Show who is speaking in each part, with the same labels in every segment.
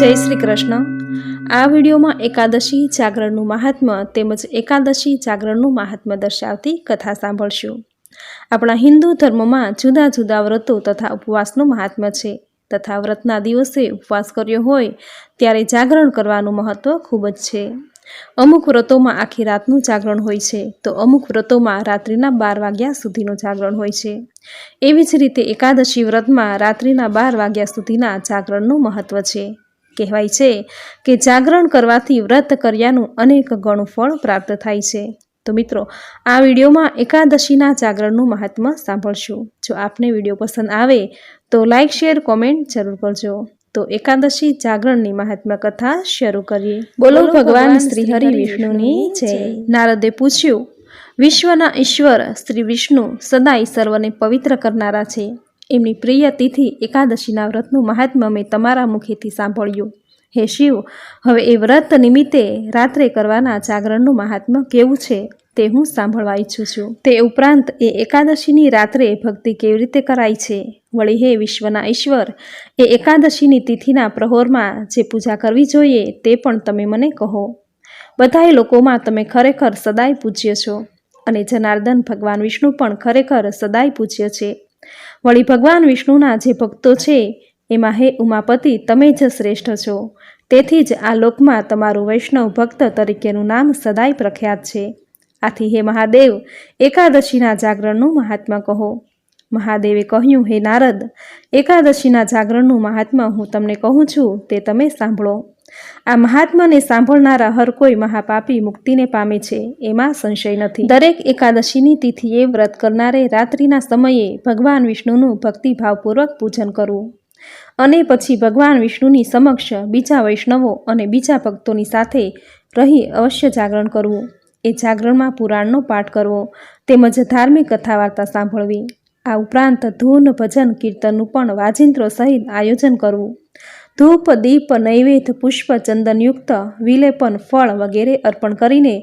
Speaker 1: જય શ્રી કૃષ્ણ. આ વિડીયોમાં એકાદશી જાગરણનું મહાત્મ્ય તેમજ એકાદશી જાગરણનું મહાત્મ્ય દર્શાવતી કથા સાંભળશું. આપણા હિન્દુ ધર્મમાં જુદા જુદા વ્રતો તથા ઉપવાસનું મહાત્મ્ય છે. તથા વ્રતના દિવસે ઉપવાસ કર્યો હોય ત્યારે જાગરણ કરવાનું મહત્ત્વ ખૂબ જ છે. અમુક વ્રતોમાં આખી રાતનું જાગરણ હોય છે તો અમુક વ્રતોમાં રાત્રિના બાર વાગ્યા સુધીનું જાગરણ હોય છે. એવી જ રીતે એકાદશી વ્રતમાં રાત્રિના બાર વાગ્યા સુધીના જાગરણનું મહત્ત્વ છે. કહેવાય છે કે જાગરણ કરવાથી વ્રત કર્યાનું અનેક ગણું ફળ પ્રાપ્ત થાય છે. તો મિત્રો આ વિડીયોમાં એકાદશીના જાગરણનું મહાત્મ્ય સાંભળશું. જો આપને વીડિયો પસંદ આવે તો લાઇક શેર કોમેન્ટ જરૂર કરજો. તો એકાદશી જાગરણની મહાત્મા કથા શરૂ કરીએ. બોલો ભગવાન શ્રી હરિ વિષ્ણુની જય. નારદે પૂછ્યું વિશ્વના ઈશ્વર શ્રી વિષ્ણુ સદાય સર્વને પવિત્ર કરનારા છે. એમની પ્રિય તિથિ એકાદશીના વ્રતનું મહાત્મ્ય મેં તમારા મુખેથી સાંભળ્યું. હે શિવ, હવે એ વ્રત નિમિત્તે રાત્રે કરવાના જાગરણનું મહાત્મ્ય કેવું છે તે હું સાંભળવા ઈચ્છું છું. તે ઉપરાંત એ એકાદશીની રાત્રે ભક્તિ કેવી રીતે કરાય છે? વળી હે વિશ્વના ઈશ્વર, એ એકાદશીની તિથિના પ્રહોરમાં જે પૂજા કરવી જોઈએ તે પણ તમે મને કહો. બધાય લોકોમાં તમે ખરેખર સદાય પૂજ્ય છો અને જનાર્દન ભગવાન વિષ્ણુ પણ ખરેખર સદાય પૂજ્ય છે. વળી ભગવાન વિષ્ણુના જે ભક્તો છે, એમાં હે ઉમાપતિ, તમે જ શ્રેષ્ઠ છો. તેથી જ આ લોકમાં તમારું વૈષ્ણવ ભક્ત તરીકેનું નામ સદાય પ્રખ્યાત છે. આથી હે મહાદેવ, એકાદશીના જાગરણનું મહાત્મા કહો. મહાદેવે કહ્યું, હે નારદ, એકાદશીના જાગરણનું મહાત્મા હું તમને કહું છું, તે તમે સાંભળો. આ મહાત્માને સાંભળનારા હર કોઈ મહાપાપી મુક્તિને પામે છે, એમાં સંશય નથી. દરેક એકાદશીની તિથિએ વ્રત કરનારે રાત્રિના સમયે ભગવાન વિષ્ણુનું ભક્તિભાવપૂર્વક પૂજન કરવું અને પછી ભગવાન વિષ્ણુની સમક્ષ બીજા વૈષ્ણવો અને બીજા ભક્તોની સાથે રહી અવશ્ય જાગરણ કરવું. એ જાગરણમાં પુરાણનો પાઠ કરવો તેમજ ધાર્મિક કથા વાર્તા સાંભળવી. આ ઉપરાંત ધૂન ભજન કીર્તનનું પણ વાજિંત્રો સહિત આયોજન કરવું. ધૂપ દીપ નૈવેદ્ય પુષ્પ ચંદનયુક્ત વિલેપન ફળ વગેરે અર્પણ કરીને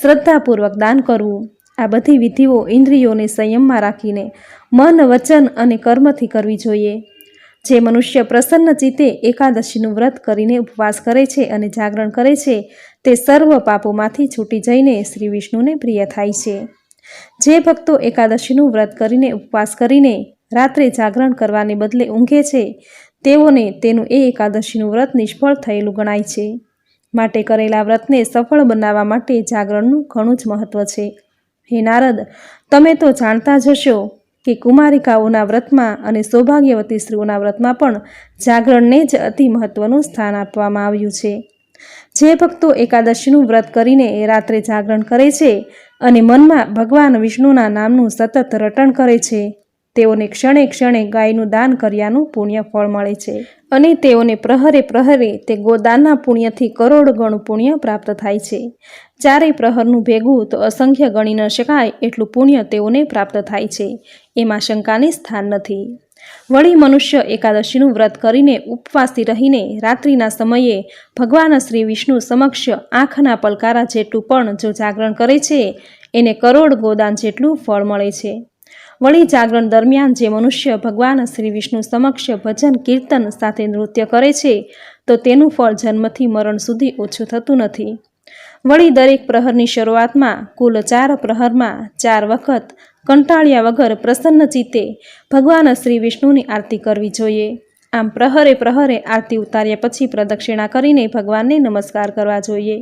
Speaker 1: શ્રદ્ધાપૂર્વક દાન કરવું. આ બધી વિધિઓ ઇન્દ્રિયોને સંયમમાં રાખીને મન, વચન અને કર્મથી કરવી જોઈએ. જે મનુષ્ય પ્રસન્ન ચિત્તે એકાદશીનું વ્રત કરીને ઉપવાસ કરે છે અને જાગરણ કરે છે, તે સર્વ પાપોમાંથી છૂટી જઈને શ્રી વિષ્ણુને પ્રિય થાય છે. જે ભક્તો એકાદશીનું વ્રત કરીને ઉપવાસ કરીને રાત્રે જાગરણ કરવાને બદલે ઊંઘે છે તેઓને તેનું એ એકાદશીનું વ્રત નિષ્ફળ થયેલું ગણાય છે. માટે કરેલા વ્રતને સફળ બનાવવા માટે જાગરણનું ઘણું જ મહત્ત્વ છે. હે નારદ, તમે તો જાણતા જ હશો કે કુમારિકાઓના વ્રતમાં અને સૌભાગ્યવતી સ્ત્રીઓના વ્રતમાં પણ જાગરણને જ અતિ મહત્ત્વનું સ્થાન આપવામાં આવ્યું છે. જે ભક્તો એકાદશીનું વ્રત કરીને રાત્રે જાગરણ કરે છે અને મનમાં ભગવાન વિષ્ણુના નામનું સતત રટણ કરે છે તેઓને ક્ષણે ક્ષણે ગાયનું દાન કર્યાનું પુણ્ય ફળ મળે છે. અને તેઓને પ્રહરે પ્રહરે તે ગોદાનના પુણ્યથી કરોડ ગણું પુણ્ય પ્રાપ્ત થાય છે. ચારેય પ્રહરનું ભેગું તો અસંખ્ય ગણી ન શકાય એટલું પુણ્ય તેઓને પ્રાપ્ત થાય છે. એમાં શંકાની સ્થાન નથી. વળી મનુષ્ય એકાદશીનું વ્રત કરીને ઉપવાસી રહીને રાત્રિના સમયે ભગવાન શ્રી વિષ્ણુ સમક્ષ આંખના પલકારા જેટલું પણ જો જાગરણ કરે છે, એને કરોડ ગોદાન જેટલું ફળ મળે છે. વળી જાગરણ દરમિયાન જે મનુષ્ય ભગવાન શ્રી વિષ્ણુ સમક્ષ ભજન કીર્તન સાથે નૃત્ય કરે છે, તો તેનું ફળ જન્મથી મરણ સુધી ઓછું થતું નથી. વળી દરેક પ્રહરની શરૂઆતમાં, કુલ ચાર પ્રહરમાં, ચાર વખત, કંટાળ્યા વગર પ્રસન્ન ચિત્તે ભગવાન શ્રી વિષ્ણુની આરતી કરવી જોઈએ. આમ પ્રહરે પ્રહરે આરતી ઉતાર્યા પછી પ્રદક્ષિણા કરીને ભગવાનને નમસ્કાર કરવા જોઈએ.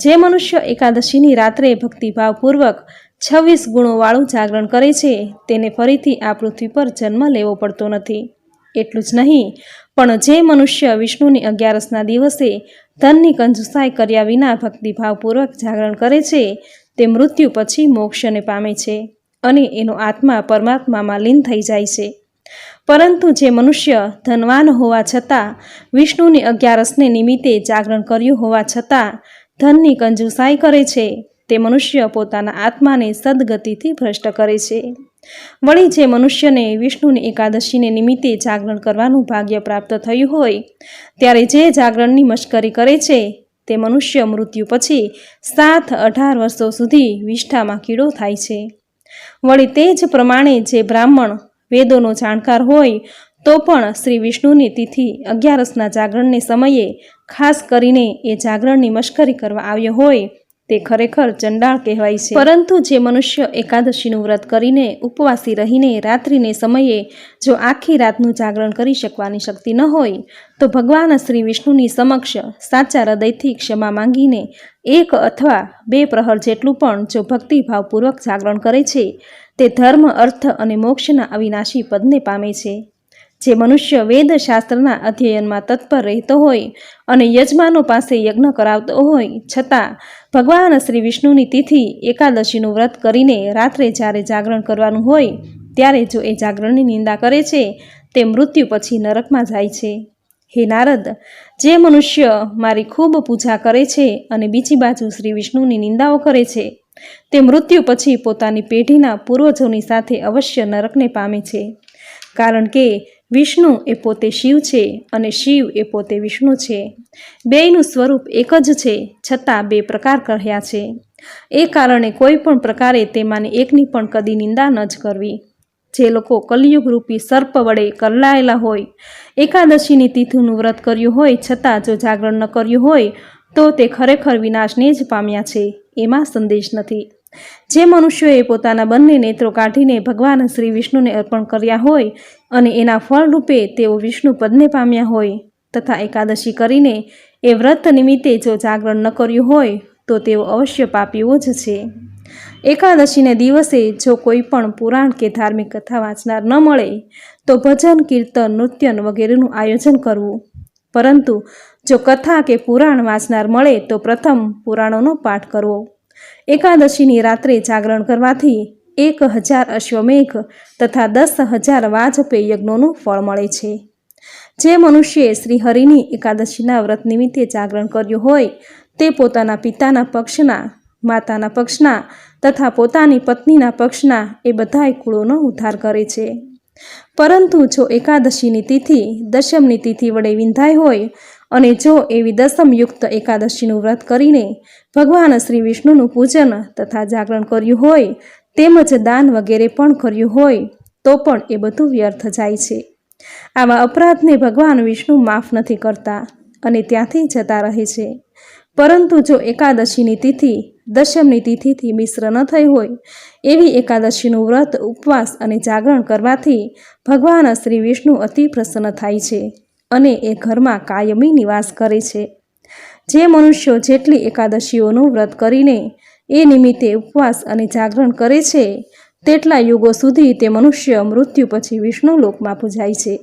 Speaker 1: જે મનુષ્ય એકાદશીની રાત્રે ભક્તિભાવપૂર્વક છવ્વીસ ગુણોવાળું જાગરણ કરે છે, તેને ફરીથી આ પૃથ્વી પર જન્મ લેવો પડતો નથી. એટલું જ નહીં, પણ જે મનુષ્ય વિષ્ણુની અગિયારસના દિવસે ધનની કંજુસાઈ કર્યા વિના ભક્તિભાવપૂર્વક જાગરણ કરે છે, તે મૃત્યુ પછી મોક્ષને પામે છે અને એનો આત્મા પરમાત્મામાં લીન થઈ જાય છે. પરંતુ જે મનુષ્ય ધનવાન હોવા છતાં, વિષ્ણુની અગિયારસને નિમિત્તે જાગરણ કર્યું હોવા છતાં, ધનની કંજુસાઈ કરે છે તે મનુષ્ય પોતાના આત્માને સદગતિથી ભ્રષ્ટ કરે છે. વળી જે મનુષ્યને વિષ્ણુની એકાદશીને નિમિત્તે જાગરણ કરવાનું ભાગ્ય પ્રાપ્ત થયું હોય, ત્યારે જે જાગરણની મશ્કરી કરે છે, તે મનુષ્ય મૃત્યુ પછી સાત અઢાર વર્ષો સુધી વિષ્ઠામાં કીડો થાય છે. વળી તે જ પ્રમાણે જે બ્રાહ્મણ વેદોનો જાણકાર હોય, તો પણ શ્રી વિષ્ણુની તિથિ અગિયારસના જાગરણને સમયે ખાસ કરીને એ જાગરણની મશ્કરી કરવા આવ્યો હોય તે ખરેખર ચંડાળ કહેવાય છે. પરંતુ જે મનુષ્ય એકાદશીનું વ્રત કરીને ઉપવાસી રહીને રાત્રિને સમયે જો આખી રાતનું જાગરણ કરી શકવાની શક્તિ ન હોય તો ભગવાન શ્રી વિષ્ણુની સમક્ષ સાચા હૃદયથી ક્ષમા માંગીને એક અથવા બે પ્રહર જેટલું પણ જો ભક્તિભાવપૂર્વક જાગરણ કરે છે તે ધર્મ અર્થ અને મોક્ષના અવિનાશી પદને પામે છે. જે મનુષ્ય વેદશાસ્ત્રના અધ્યયનમાં તત્પર રહેતો હોય અને યજમાનો પાસે યજ્ઞ કરાવતો હોય, છતાં ભગવાન શ્રી વિષ્ણુની તિથિ એકાદશીનું વ્રત કરીને રાત્રે જ્યારે જાગરણ કરવાનું હોય, ત્યારે જો એ જાગરણની નિંદા કરે છે, તે મૃત્યુ પછી નરકમાં જાય છે. હે નારદ, જે મનુષ્ય મારી ખૂબ પૂજા કરે છે અને બીજી બાજુ શ્રી વિષ્ણુની નિંદાઓ કરે છે, તે મૃત્યુ પછી પોતાની પેઢીના પૂર્વજોની સાથે અવશ્ય નરકને પામે છે. કારણ કે વિષ્ણુ એ પોતે શિવ છે અને શિવ એ પોતે વિષ્ણુ છે. બેયનું સ્વરૂપ એક જ છે, છતાં બે પ્રકાર કહ્યા છે. એ કારણે કોઈ પણ પ્રકારે તેમાંની એકની પણ કદી નિંદા ન જ કરવી. જે લોકો કલિયુગ રૂપી સર્પ વડે કરલાયેલા હોય, એકાદશીની તિથિનું વ્રત કર્યું હોય, છતાં જો જાગરણ ન કર્યું હોય, તો તે ખરેખર વિનાશને જ પામ્યા છે, એમાં સંદેશ નથી. જે મનુષ્યોએ પોતાના બંને નેત્રો કાઢીને ભગવાન શ્રી વિષ્ણુને અર્પણ કર્યા હોય અને એના ફળરૂપે તેઓ વિષ્ણુ પદને પામ્યા હોય તથા એકાદશી કરીને એ વ્રત નિમિત્તે જો જાગરણ ન કર્યું હોય તો તેઓ અવશ્ય પાપીઓ જ છે. એકાદશીને દિવસે જો કોઈ પણ પુરાણ કે ધાર્મિક કથા વાંચનાર ન મળે, તો ભજન, કીર્તન, નૃત્યન વગેરેનું આયોજન કરવું. પરંતુ જો કથા કે પુરાણ વાંચનાર મળે, તો પ્રથમ પુરાણોનો પાઠ કરવો. એકાદશીની રાત્રે જાગરણ કરવાથી એક હજાર અશ્વમેઘ તથા દસ હજાર વાજપેય યજ્ઞોનું ફળ મળે છે. જે મનુષ્યએ શ્રી હરિની એકાદશીના વ્રત નિમિત્તે જાગરણ કર્યું હોય, તે પોતાના પિતાના પક્ષના, માતાના પક્ષના તથા પોતાની પત્નીના પક્ષના એ બધાય કુળોનો ઉદ્ધાર કરે છે. પરંતુ જો એકાદશીની તિથિ દશમની તિથિ વડે વિંધાય હોય અને જો એવી દસમયુક્ત એકાદશીનું વ્રત કરીને ભગવાન શ્રી વિષ્ણુનું પૂજન તથા જાગરણ કર્યું હોય તેમજ દાન વગેરે પણ કર્યું હોય, તો પણ એ બધું વ્યર્થ જાય છે. આવા અપરાધને ભગવાન વિષ્ણુ માફ નથી કરતા અને ત્યાંથી જતા રહે છે. પરંતુ જો એકાદશીની તિથિ દશમની તિથિથી મિશ્ર ન થઈ હોય, એવી એકાદશીનું વ્રત, ઉપવાસ અને જાગરણ કરવાથી ભગવાન શ્રી વિષ્ણુ અતિ પ્રસન્ન થાય છે અને એ ઘરમાં કાયમી નિવાસ કરે છે. જે મનુષ્યો જેટલી એકાદશીઓનું વ્રત કરીને એ નિમિત્તે ઉપવાસ અને જાગરણ કરે છે. તેટલા યુગો સુધી તે મનુષ્ય મૃત્યુ પછી વિષ્ણુ લોકમાં પૂજાય છે.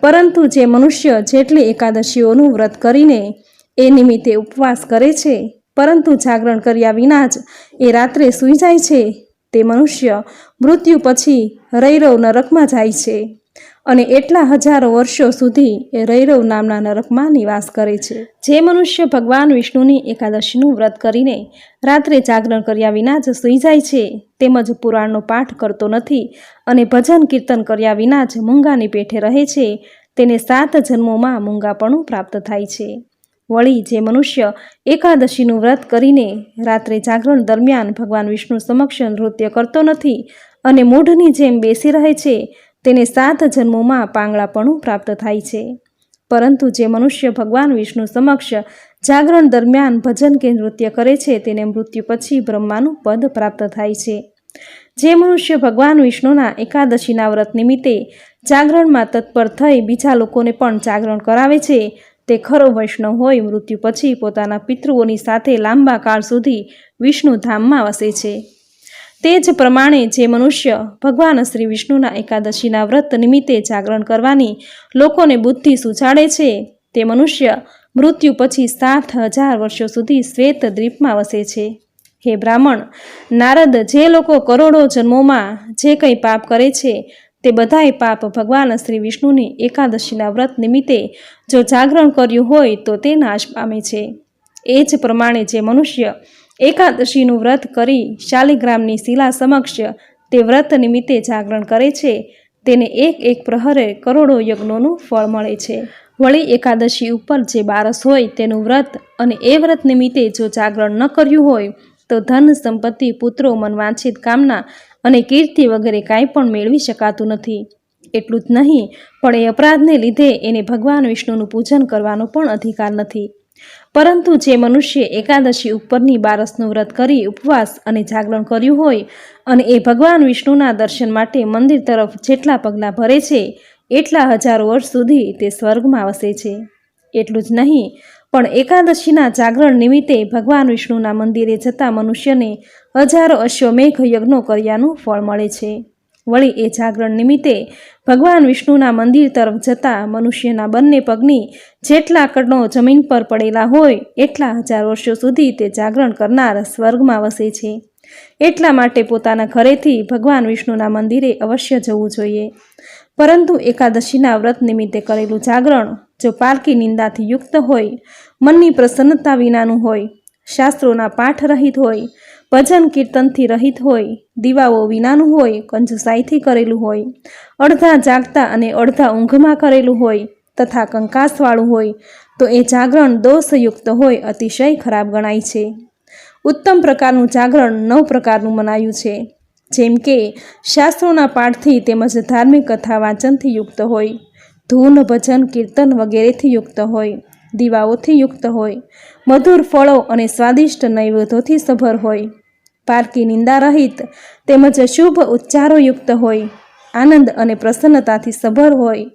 Speaker 1: પરંતુ જે મનુષ્ય જેટલી એકાદશીઓનું વ્રત કરીને એ નિમિત્તે ઉપવાસ કરે છે, પરંતુ જાગરણ કર્યા વિના જ એ રાત્રે સૂઈ જાય છે, તે મનુષ્ય મૃત્યુ પછી રૈરવ નરકમાં જાય છે. અને એટલા હજારો વર્ષો સુધી એ રૈરવ નામના નરકમાં નિવાસ કરે છે. જે મનુષ્ય ભગવાન વિષ્ણુની એકાદશીનું વ્રત કરીને રાત્રે જાગરણ કર્યા વિના જ સૂઈ જાય છે, તેમજ પુરાણનો પાઠ કરતો નથી અને ભજન કીર્તન કર્યા વિના જ મૂંગાની પેઠે રહે છે, તેને સાત જન્મોમાં મૂંગાપણું પ્રાપ્ત થાય છે. વળી જે મનુષ્ય એકાદશીનું વ્રત કરીને રાત્રે જાગરણ દરમિયાન ભગવાન વિષ્ણુ સમક્ષ નૃત્ય કરતો નથી અને મૂઢની જેમ બેસી રહે છે તેને સાત જન્મોમાં પાંગળાપણું પ્રાપ્ત થાય છે. પરંતુ જે મનુષ્ય ભગવાન વિષ્ણુ સમક્ષ જાગરણ દરમિયાન ભજન કે નૃત્ય કરે છે, તેને મૃત્યુ પછી બ્રહ્માનું પદ પ્રાપ્ત થાય છે. જે મનુષ્ય ભગવાન વિષ્ણુના એકાદશીના વ્રત નિમિત્તે જાગરણમાં તત્પર થઈ બીજા લોકોને પણ જાગરણ કરાવે છે, તે ખરો વૈષ્ણવ હોય મૃત્યુ પછી પોતાના પિતૃઓની સાથે લાંબા કાળ સુધી વિષ્ણુ ધામમાં વસે છે. તે જ પ્રમાણે જે મનુષ્ય ભગવાન શ્રી વિષ્ણુના એકાદશીના વ્રત નિમિત્તે જાગરણ કરવાની લોકોને બુદ્ધિ સૂચાડે છે, તે મનુષ્ય મૃત્યુ પછી સાત હજાર વર્ષો સુધી શ્વેત દ્વીપમાં વસે છે. હે બ્રાહ્મણ, નારદ, જે લોકો કરોડો જન્મોમાં જે કંઈ પાપ કરે છે, તે બધાય પાપ ભગવાન શ્રી વિષ્ણુની એકાદશીના વ્રત નિમિત્તે જો જાગરણ કર્યું હોય તો તે નાશ પામે છે. એ જ પ્રમાણે જે મનુષ્ય એકાદશીનું વ્રત કરી શાલિગ્રામની શિલા સમક્ષ તે વ્રત નિમિત્તે જાગરણ કરે છે. તેને એક એક પ્રહરે કરોડો યજ્ઞોનું ફળ મળે છે. વળી એકાદશી ઉપર જે બારસ હોય તેનું વ્રત અને એ વ્રત નિમિત્તે જો જાગરણ ન કર્યું હોય તો ધન સંપત્તિ પુત્રો મનવાંછિત કામના અને કીર્તિ વગેરે કાંઈ પણ મેળવી શકાતું નથી. એટલું જ નહીં, પણ એ અપરાધને લીધે એને ભગવાન વિષ્ણુનું પૂજન કરવાનો પણ અધિકાર નથી. પરંતુ જે મનુષ્ય એકાદશી ઉપરની બારસનું વ્રત કરી ઉપવાસ અને જાગરણ કર્યું હોય અને એ ભગવાન વિષ્ણુના દર્શન માટે મંદિર તરફ જેટલા પગલાં ભરે છે, એટલા હજારો વર્ષ સુધી તે સ્વર્ગમાં વસે છે. એટલું જ નહીં, પણ એકાદશીના જાગરણ નિમિત્તે ભગવાન વિષ્ણુના મંદિરે જતા મનુષ્યને હજારો અશ્વમેઘ યજ્ઞો કર્યાનું ફળ મળે છે. વળી એ જાગરણ નિમિત્તે ભગવાન વિષ્ણુના મંદિર તરફ જતા મનુષ્યના બંને પગની જેટલા કણો જમીન પર પડેલા હોય એટલા હજાર વર્ષો સુધી તે જાગરણ કરનાર સ્વર્ગમાં વસે છે. એટલા માટે પોતાના ઘરેથી ભગવાન વિષ્ણુના મંદિરે અવશ્ય જવું જોઈએ. પરંતુ એકાદશીના વ્રત નિમિત્તે કરેલું જાગરણ જો પારકી નિંદાથી યુક્ત હોય, મનની પ્રસન્નતા વિનાનું હોય, શાસ્ત્રોના પાઠ રહિત હોય ભજન કીર્તનથી રહિત હોય, દીવાઓ વિનાનું હોય, કંજુસાઈથી કરેલું હોય, અડધા જાગતા અને અડધા ઊંઘમાં કરેલું હોય, તથા કંકાસવાળું હોય, તો એ જાગરણ દોષયુક્ત હોય, અતિશય ખરાબ ગણાય છે. ઉત્તમ પ્રકારનું જાગરણ નવ પ્રકારનું મનાયું છે. જેમ કે, શાસ્ત્રોના પાઠથી તેમજ ધાર્મિક કથા વાંચનથી યુક્ત હોય, ધૂન ભજન કીર્તન વગેરેથી યુક્ત હોય, દીવાઓથી યુક્ત હોય, મધુર ફળો અને સ્વાદિષ્ટ નૈવેદ્યોથી સભર હોય પારકી નિંદા રહિત તેમજ શુભ ઉચ્ચારોયુક્ત હોય, આનંદ અને પ્રસન્નતાથી સભર હોય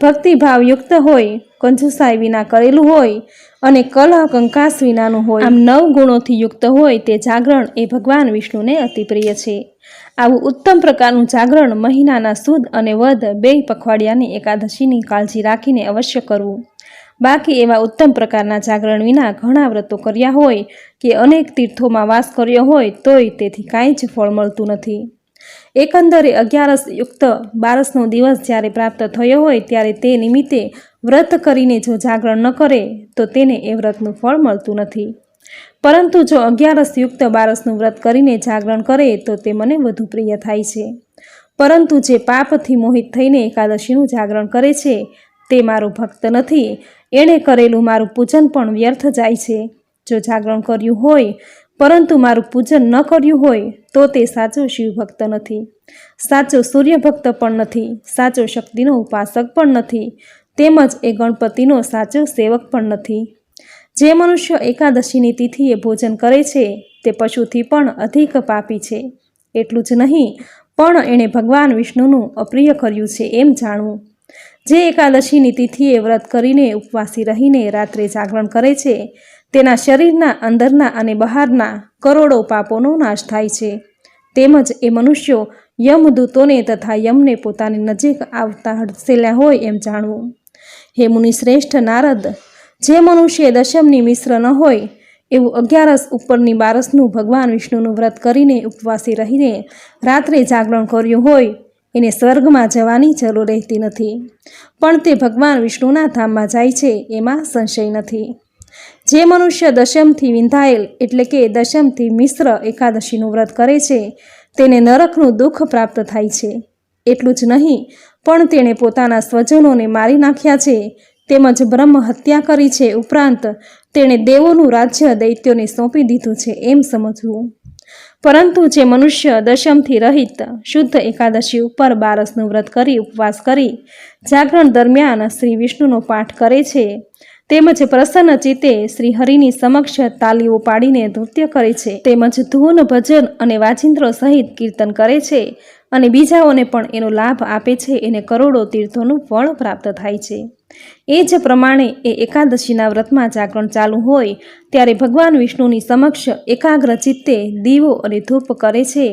Speaker 1: ભક્તિભાવયુક્ત હોય, કંજુસાઈ વિના કરેલું હોય અને કલહ કંકાસ વિનાનું હોય. આમ નવ ગુણોથી યુક્ત હોય તે જાગરણ એ ભગવાન વિષ્ણુને અતિપ્રિય છે. આવું ઉત્તમ પ્રકારનું જાગરણ મહિનાના સુદ અને વધ બે પખવાડિયાની એકાદશીની કાળજી રાખીને અવશ્ય કરવું. બાકી એવા ઉત્તમ પ્રકારના જાગરણ વિના ઘણા વ્રતો કર્યા હોય કે અનેક તીર્થોમાં વાસ કર્યો હોય તોય તેથી કાંઈ જ ફળ મળતું નથી. એકંદરે અગિયારસ યુક્ત બારસનો દિવસ જ્યારે પ્રાપ્ત થયો હોય ત્યારે તે નિમિત્તે વ્રત કરીને જો જાગરણ ન કરે, તો તેને એ વ્રતનું ફળ મળતું નથી. પરંતુ જો અગિયારસ યુક્ત બારસનું વ્રત કરીને જાગરણ કરે, તો તે મને વધુ પ્રિય થાય છે. પરંતુ જે પાપથી મોહિત થઈને એકાદશીનું જાગરણ કરે છે, તે મારો ભક્ત નથી. એણે કરેલું મારું પૂજન પણ વ્યર્થ જાય છે. જો જાગરણ કર્યું હોય, પરંતુ મારું પૂજન ન કર્યું હોય, તો તે સાચો શિવભક્ત નથી. સાચો સૂર્યભક્ત પણ નથી. સાચો શક્તિનો ઉપાસક પણ નથી. તેમજ એ ગણપતિનો સાચો સેવક પણ નથી. જે મનુષ્ય એકાદશીની તિથિએ ભોજન કરે છે, તે પશુથી પણ અધિક પાપી છે. એટલું જ નહીં, પણ એણે ભગવાન વિષ્ણુનું અપ્રિય કર્યું છે એમ જાણવું. જે એકાદશીની તિથિએ વ્રત કરીને ઉપવાસી રહીને રાત્રે જાગરણ કરે છે, તેના શરીરના અંદરના અને બહારના કરોડો પાપોનો નાશ થાય છે. તેમજ એ મનુષ્યો યમદૂતોને તથા યમને પોતાની નજીક આવતા હડસેલા હોય એમ જાણવું. હે મુનિશ્રેષ્ઠ નારદ, જે મનુષ્ય દશમની મિશ્ર ન હોય, એવું અગિયારસ ઉપરની બારસનું ભગવાન વિષ્ણુનું વ્રત કરીને ઉપવાસી રહીને રાત્રે જાગરણ કર્યું હોય એને સ્વર્ગમાં જવાની જરૂર રહેતી નથી. પણ તે ભગવાન વિષ્ણુના ધામમાં જાય છે, એમાં સંશય નથી. જે મનુષ્ય દશમથી વિંધાયેલ એટલે કે દશમથી મિશ્ર એકાદશીનું વ્રત કરે છે, તેને નરકનું દુઃખ પ્રાપ્ત થાય છે. એટલું જ નહીં, પણ તેણે પોતાના સ્વજનોને મારી નાખ્યા છે, તેમજ બ્રહ્મ હત્યા કરી છે ઉપરાંત તેણે દેવોનું રાજ્ય દૈત્યોને સોંપી દીધું છે એમ સમજવું. પરંતુ જે મનુષ્ય દશમથી રહિત શુદ્ધ એકાદશી ઉપર બારસનું વ્રત કરી ઉપવાસ કરી જાગરણ દરમિયાન શ્રી વિષ્ણુનો પાઠ કરે છે, તેમજ પ્રસન્ન ચિત્તે શ્રી હરિની સમક્ષ તાલીઓ પાડીને નૃત્ય કરે છે, તેમજ ધૂન, ભજન અને વાજિંત્રો સહિત કીર્તન કરે છે અને બીજાઓને પણ એનો લાભ આપે છે, એને કરોડો તીર્થોનું ફળ પ્રાપ્ત થાય છે. એ જ પ્રમાણે એ એકાદશીના વ્રતમાં જાગરણ ચાલુ હોય, ત્યારે ભગવાન વિષ્ણુની સમક્ષ એકાગ્ર ચિત્તે દીવો અને ધૂપ કરે છે,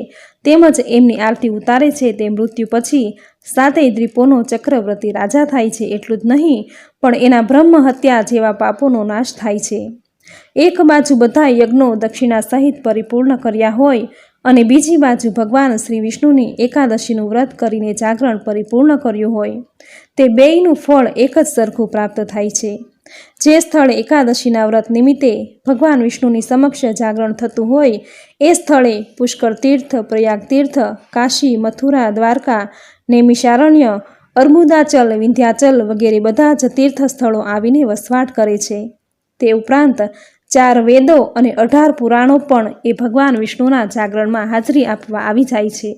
Speaker 1: તેમજ એમની આરતી ઉતારે છે તે મૃત્યુ પછી સાતેય દ્વીપોનો ચક્રવર્તી રાજા થાય છે એટલું જ નહીં, પણ એના બ્રહ્મ હત્યા જેવા પાપોનો નાશ થાય છે. એક બાજુ બધા યજ્ઞો દક્ષિણા સહિત પરિપૂર્ણ કર્યા હોય અને બીજી બાજુ ભગવાન શ્રી વિષ્ણુની એકાદશીનું વ્રત કરીને જાગરણ પરિપૂર્ણ કર્યું હોય, તે બેયનું ફળ એક જ સરખું પ્રાપ્ત થાય છે. જે સ્થળે એકાદશીના વ્રત નિમિત્તે ભગવાન વિષ્ણુની સમક્ષ જાગરણ થતું હોય, એ સ્થળે પુષ્કળ તીર્થ, પ્રયાગ તીર્થ, કાશી, મથુરા, દ્વારકા, નૈમિષારણ્ય, અર્મુદાચલ, વિંધ્યાચલ વગેરે બધા જ તીર્થ સ્થળો આવીને વસવાટ કરે છે. તે ઉપરાંત ચાર વેદો અને અઢાર પુરાણો પણ એ ભગવાન વિષ્ણુના જાગરણમાં હાજરી આપવા આવી જાય છે.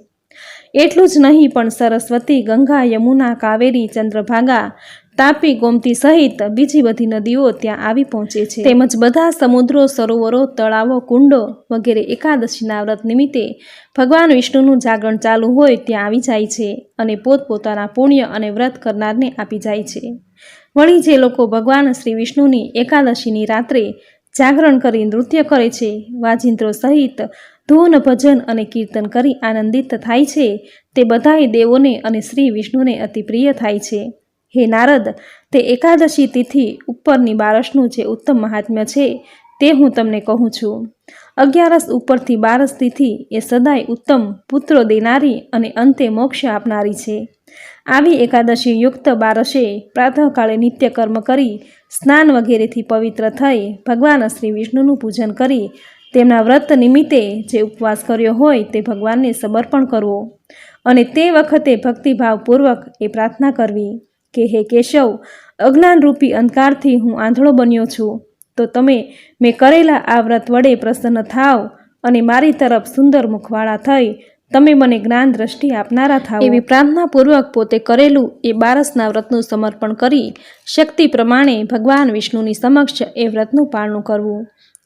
Speaker 1: એટલું જ નહીં, પણ સરસ્વતી, ગંગા, યમુના, કાવેરી, ચંદ્રભાગા, તાપી, ગોમતી સહિત બીજી બધી નદીઓ ત્યાં આવી પહોંચે છે. તેમજ બધા સમુદ્રો, સરોવરો, તળાવો, કુંડો વગેરે એકાદશીના વ્રત નિમિત્તે ભગવાન વિષ્ણુનું જાગરણ ચાલુ હોય ત્યાં આવી જાય છે અને પોતપોતાના પુણ્ય અને વ્રત કરનારને આપી જાય છે. વળી જે લોકો ભગવાન શ્રી વિષ્ણુની એકાદશીની રાત્રે જાગરણ કરી નૃત્ય કરે છે. વાજિંત્રો સહિત ધૂન, ભજન અને કીર્તન કરી આનંદિત થાય છે. તે બધાય દેવોને અને શ્રી વિષ્ણુને અતિ પ્રિય થાય છે. હે નારદ, તે એકાદશી તિથિ ઉપરની બારસનું જે ઉત્તમ મહાત્મ્ય છે, તે હું તમને કહું છું. અગિયારસ ઉપરથી બારસ તિથિ એ સદાય ઉત્તમ પુત્રો દેનારી અને અંતે મોક્ષ આપનારી છે. આવી એકાદશી યુક્ત બારસે પ્રાતઃકાળે નિત્ય કર્મ કરી, સ્નાન વગેરેથી પવિત્ર થઈ ભગવાન શ્રી વિષ્ણુનું પૂજન કરી, તેમના વ્રત નિમિત્તે જે ઉપવાસ કર્યો હોય તે ભગવાનને સમર્પણ કરવો. અને તે વખતે ભક્તિભાવપૂર્વક એ પ્રાર્થના કરવી કે, હે કેશવ, અજ્ઞાનરૂપી અંધકારથી હું આંધળો બન્યો છું. તો તમે મેં કરેલા આ વ્રત વડે પ્રસન્ન થાવ અને મારી તરફ સુંદર મુખવાળા થઈ તમે મને જ્ઞાન દ્રષ્ટિ આપનારા થાવ એવી પ્રાર્થનાપૂર્વક પોતે કરેલું એ બારસના વ્રતનું સમર્પણ કરી શક્તિ પ્રમાણે ભગવાન વિષ્ણુની સમક્ષ એ વ્રતનું પાળનું કરવું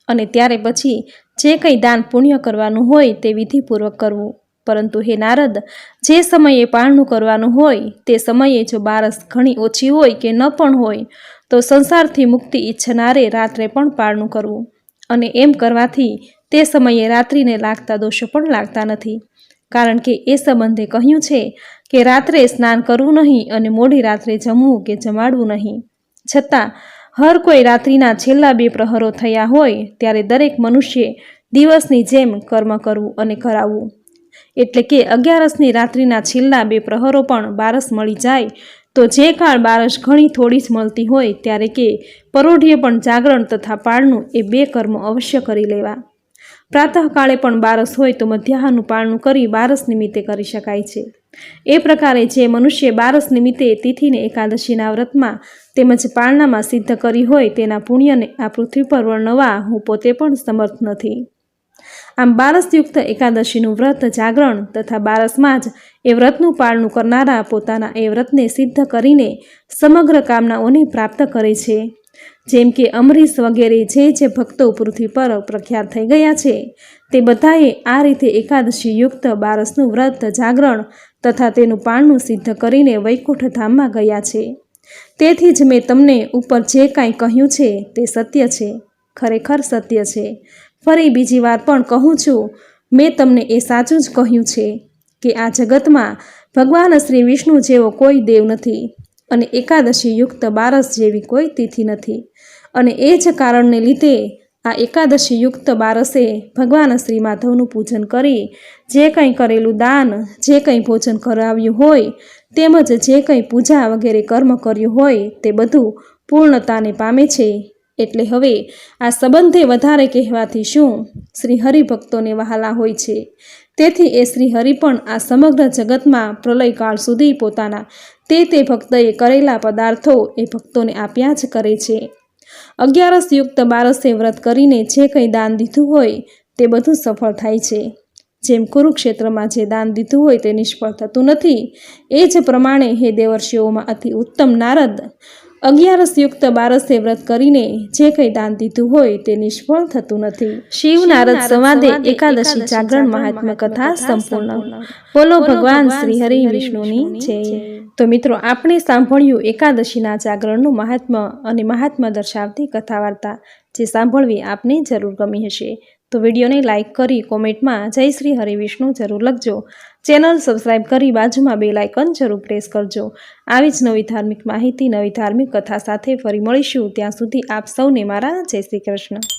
Speaker 1: અને ત્યારે પછી જે કંઈ દાન પુણ્ય કરવાનું હોય તે વિધિપૂર્વક કરવું. પરંતુ હે નારદ, જે સમયે પાળનું કરવાનું હોય તે સમયે જો બારસ ઘણી ઓછી હોય કે ન પણ હોય, તો સંસારથી મુક્તિ ઈચ્છનારે રાત્રે પણ પાળનું કરવું અને એમ કરવાથી તે સમયે રાત્રિને લાગતા દોષો પણ લાગતા નથી. કારણ કે એ સંબંધે કહ્યું છે કે રાત્રે સ્નાન કરવું નહીં અને મોડી રાત્રે જમવું કે જમાડવું નહીં. છતાં, હર કોઈ રાત્રિના છેલ્લા બે પ્રહરો થયા હોય ત્યારે દરેક મનુષ્યે દિવસની જેમ કર્મ કરવું અને કરાવવું. એટલે કે અગિયારસની રાત્રિના છેલ્લા બે પ્રહરો પણ બારસ મળી જાય તો જે કાળ બારસ ઘણી થોડી જ મળતી હોય ત્યારે કે પરોઢીએ પણ જાગરણ તથા પાળનું એ બે કર્મ અવશ્ય કરી લેવા. પ્રાતઃકાળે પણ બારસ હોય તો મધ્યાહનું પાળનું કરી બારસ નિમિત્તે કરી શકાય છે. એ પ્રકારે જે મનુષ્ય બારસ નિમિત્તે તિથિને એકાદશીના વ્રતમાં તેમજ પાળનામાં સિદ્ધ કરી હોય તેના પુણ્યને આ પૃથ્વી પર વર્ણવા હું પોતે પણ સમર્થ નથી. આમ બારસયુક્ત એકાદશીનું વ્રત જાગરણ તથા બારસમાં જ એ વ્રતનું પાળનું કરનારા પોતાના એ વ્રતને સિદ્ધ કરીને સમગ્ર કામનાઓને પ્રાપ્ત કરે છે. જેમ કે અમરીશ વગેરે જે જે ભક્તો પૃથ્વી પર પ્રખ્યાત થઈ ગયા છે, તે બધાએ આ રીતે એકાદશી યુક્ત બારસનું વ્રત જાગરણ તથા તેનું પાળનું સિદ્ધ કરીને વૈકુંઠ ધામમાં ગયા છે. તેથી જ મેં તમને ઉપર જે કાંઈ કહ્યું છે તે સત્ય છે, ખરેખર સત્ય છે. ફરી બીજી વાર પણ કહું છું, મેં તમને એ સાચું જ કહ્યું છે કે આ જગતમાં ભગવાન શ્રી વિષ્ણુ જેવો કોઈ દેવ નથી. અને એકાદશી યુક્ત બારસ જેવી કોઈ તિથિ નથી. અને એ જ કારણને લીધે આ એકાદશી યુક્ત બારસે ભગવાન શ્રી માધવનું પૂજન કરી, જે કંઈ કરેલું દાન, જે કંઈ ભોજન કરાવ્યું હોય, તેમજ જે કંઈ પૂજા વગેરે કર્મ કર્યું હોય, તે બધું પૂર્ણતાને પામે છે. એટલે હવે આ સંબંધે વધારે કહેવાથી શું? શ્રી હરિભક્તોને વહાલા હોય છે. તેથી એ શ્રી હરિ પણ આ સમગ્ર જગતમાં પ્રલયકાળ સુધી પોતાના તે તે ભક્તએ કરેલા પદાર્થો એ ભક્તોને આપ્યા જ કરે છે. અગિયારસ યુક્ત બારસે વ્રત કરીને જે કંઈ દાન દીધું હોય તે બધું સફળ થાય છે. જેમ કુરુક્ષેત્રમાં જે દાન દીધું હોય તે નિષ્ફળ થતું નથી. એ જ પ્રમાણે હે દેવર્ષિઓમાં અતિ ઉત્તમ નારદ, અગિયારસ યુક્ત બારસે વ્રત કરીને જે કંઈ દાન દીધું હોય તે નિષ્ફળ થતું નથી. શિવ નારદ સંવાદે એકાદશી જાગરણ મહાત્મ્ય કથા સંપૂર્ણ. બોલો ભગવાન શ્રી હરિ વિષ્ણુની જય. તો મિત્રો, આપણે સાંભળ્યું એકાદશીના જાગરણનું મહાત્મ્ય અને મહાત્મ્ય દર્શાવતી કથા વાર્તા જે સાંભળવી આપને જરૂર ગમી હશે. તો વિડીયોને લાઇક કરી કોમેન્ટમાં જય શ્રી હરિવિષ્ણુ જરૂર લખજો. ચેનલ સબસ્ક્રાઇબ કરી બાજુમાં બે લાઇકન જરૂર પ્રેસ કરજો. આવી જ નવી ધાર્મિક માહિતી, નવી ધાર્મિક કથા સાથે ફરી મળીશું. ત્યાં સુધી આપ સૌને મારા જય શ્રી કૃષ્ણ.